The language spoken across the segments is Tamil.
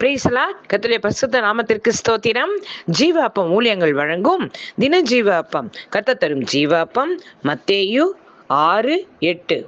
பிரீசலா கத்துடைய பரிசுத்த நாமத்திற்கு ஸ்தோத்திரம். ஜீவ அப்பம் ஊழியங்கள் வழங்கும் தின ஜீவ அப்பம் கத்த தரும் ஜீவ அப்பம் மத்தேயு ஆறு எட்டு.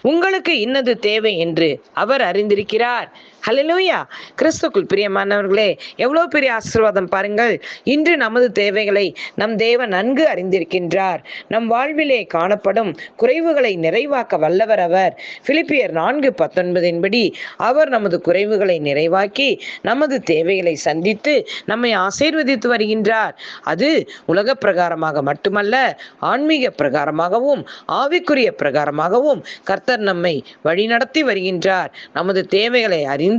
உங்களுக்கு இன்னது தேவை என்று அவர் அறிந்திருக்கிறார். ஹலலூயா கிறிஸ்துக்குள் பிரியமானவர்களே எவ்வளோ பெரிய ஆசீர்வாதம் பாருங்கள். இன்று நமது தேவைகளை நம் தேவன் நன்கு அறிந்திருக்கின்றார். நம் வாழ்விலே காணப்படும் குறைவுகளை நிறைவாக்க வல்லவர் அவர். பிலிப்பியர் நான்கு பத்தொன்பதின்படி அவர் நமது குறைவுகளை நிறைவாக்கி நமது தேவைகளை சந்தித்து நம்மை ஆசீர்வதித்து வருகின்றார். அது உலக பிரகாரமாக மட்டுமல்ல ஆன்மீக பிரகாரமாகவும் ஆவிக்குரிய பிரகாரமாகவும் கர்த்தர் நம்மை வழிநடத்தி வருகின்றார். நமது தேவைகளை அறிந்து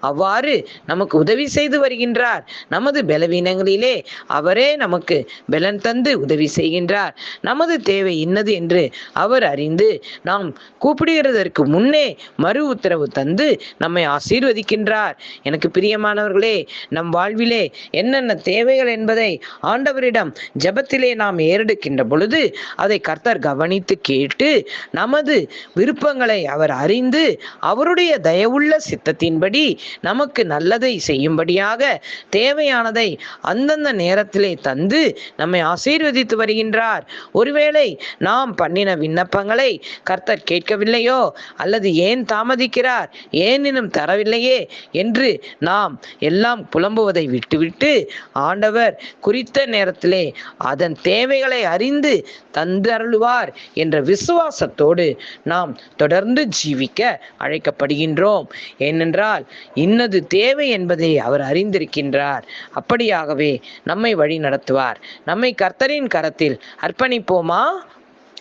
அவ்வாறு நமக்கு உதவி செய்து வருகின்றார். நமது பலவீனங்களிலே அவரே நமக்கு பலன் தந்து உதவி செய்கின்றார். நமது தேவை இன்னது என்று அவர் அறிந்து நாம் கூப்பிடுகிறதற்கு முன்னே மறு உத்தரவு தந்து நம்மை ஆசீர்வதிக்கின்றார். எனக்கு பிரியமானவர்களே நம் வாழ்விலே என்னென்ன தேவைகள் என்பதை ஆண்டவரிடம் ஜெபத்திலே நாம் ஏறெடுக்கின்ற பொழுது அதை கர்த்தர் கவனித்து கேட்டு நமது விருப்பங்களை அவர் அறிந்து அவருடைய தயவுள்ள சித்தத்தின் சித்தத்தின்படி நமக்கு நல்லதை செய்யும்படியாக தேவையானதை அந்தந்த நேரத்திலே தந்து நம்மை ஆசீர்வதித்து வருகின்றார். ஒருவேளை நாம் பண்ணின விண்ணப்பங்களை கர்த்தர் கேட்கவில்லையோ அல்லது ஏன் தாமதிக்கிறார் ஏனினும் தரவில்லையே என்று நாம் எல்லாம் புலம்புவதை விட்டுவிட்டு ஆண்டவர் குறித்த நேரத்திலே அதன் தேவைகளை அறிந்து தந்தருளுவார் என்ற விசுவாசத்தோடு நாம் தொடர்ந்து ஜீவிக்க அழைக்கப்படுகின்றோம். ஏனென்றால் இன்னது தேவை என்பதை அவர் அறிந்திருக்கின்றார். அப்படியாகவே நம்மை வழி நடத்துவார். நம்மை கர்த்தரின் கரத்தில் அர்ப்பணிப்போமா?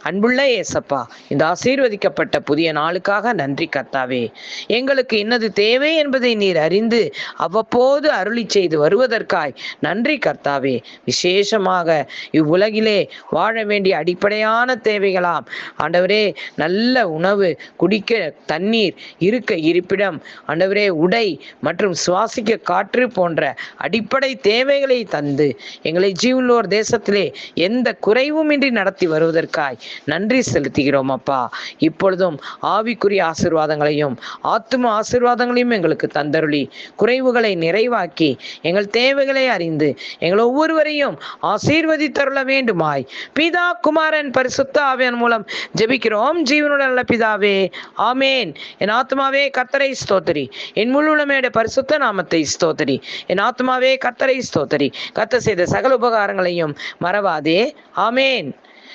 அன்புள்ள ஏசப்பா இந்த ஆசீர்வதிக்கப்பட்ட புதிய நாளுக்காக நன்றி கர்த்தாவே எங்களுக்கு இன்னது தேவை என்பதை நீர் அறிந்து அவ்வப்போது அருளி செய்து வருவதற்காய் நன்றி கர்த்தாவே விசேஷமாக இவ்வுலகிலே வாழ வேண்டிய அடிப்படையான தேவைகளாம் ஆண்டவரே நல்ல உணவு குடிக்க தண்ணீர் இருக்க இருப்பிடம் ஆண்டவரே உடை மற்றும் சுவாசிக்க காற்று போன்ற அடிப்படை தேவைகளை தந்து எங்களை ஜீவனோர் தேசத்திலே எந்த குறைவுமின்றி நடத்தி வருவதற்காய் நன்றி செலுத்துகிறோம் அப்பா இப்பொழுதும் ஆவிக்குரிய ஆசிர்வாதங்களையும் ஆத்தும ஆசிர்வாதங்களையும் எங்களுக்கு தந்தருளி. குறைவுகளை நிறைவாக்கி எங்கள் தேவைகளை அறிந்து எங்கள் ஒவ்வொருவரையும் ஆசீர்வதித்தருள வேண்டுமாய். பிதா குமாரன் பரிசுத்த ஆவியன் மூலம் ஜெபிக்கிறோம். ஜீவனுள்ள நல்ல பிதாவே ஆமேன். என் ஆத்மாவே கத்தரை ஸ்தோத்திரி. என் முழுமையோட பரிசுத்த நாமத்தை ஸ்தோத்தரி. என் ஆத்மாவே கத்தரை ஸ்தோத்திரி. கத்த செய்த சகல உபகாரங்களையும் மறவாதே. ஆமேன்.